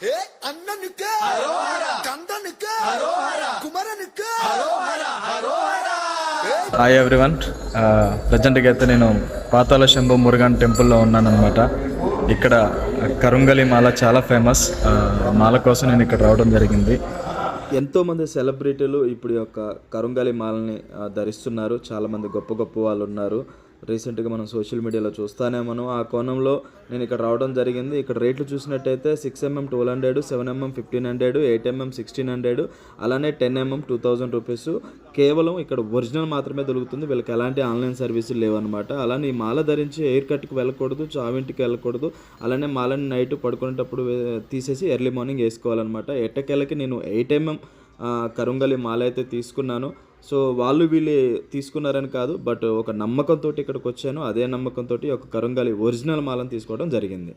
హే అన్ననుకే కందనుకే కుమరనుకే. Hi everyone ప్రజెంట్గా అయితే నేను పాతాల శంభు మురుగన్ టెంపుల్లో ఉన్నానమాట ఇక్కడ కరుంగలి మాల చాలా ఫేమస్. మాల కోసం నేను ఇక్కడ రావడం జరిగింది. ఎంతోమంది సెలబ్రిటీలు ఇప్పుడు యొక్క కరుంగలి మాలని ధరిస్తున్నారు. చాలామంది గొప్ప గొప్ప వాళ్ళు ఉన్నారు. రీసెంట్గా మనం సోషల్ మీడియాలో చూస్తానే మనం ఆ కోణంలో నేను ఇక్కడ రావడం జరిగింది. ఇక్కడ రేట్లు చూసినట్టయితే six MM twelve hundred seven MM fifteen hundred eight MM sixteen hundred అలానే ten MM two thousand rupees కేవలం ఇక్కడ ఒరిజినల్ మాత్రమే దొరుకుతుంది. వీళ్ళకి ఎలాంటి ఆన్లైన్ సర్వీసులు లేవన్నమాట. అలానే ఈ మాల ధరించి ఎయిర్ కట్కి వెళ్ళకూడదు చావింటికి వెళ్ళకూడదు. అలానే మాలని నైట్ పడుకునేటప్పుడు తీసేసి ఎర్లీ మార్నింగ్ వేసుకోవాలన్నమాట. ఎట్టకేళ్ళకి నేను ఎయిట్ ఎంఎం కరుంగలి మాల అయితే తీసుకున్నాను. సో వాళ్ళు వీళ్ళు తీసుకున్నారని కాదు బట్ ఒక నమ్మకంతో ఇక్కడికి వచ్చాను అదే నమ్మకంతో ఒక కరంగాలి ఒరిజినల్ మాలను తీసుకోవడం జరిగింది.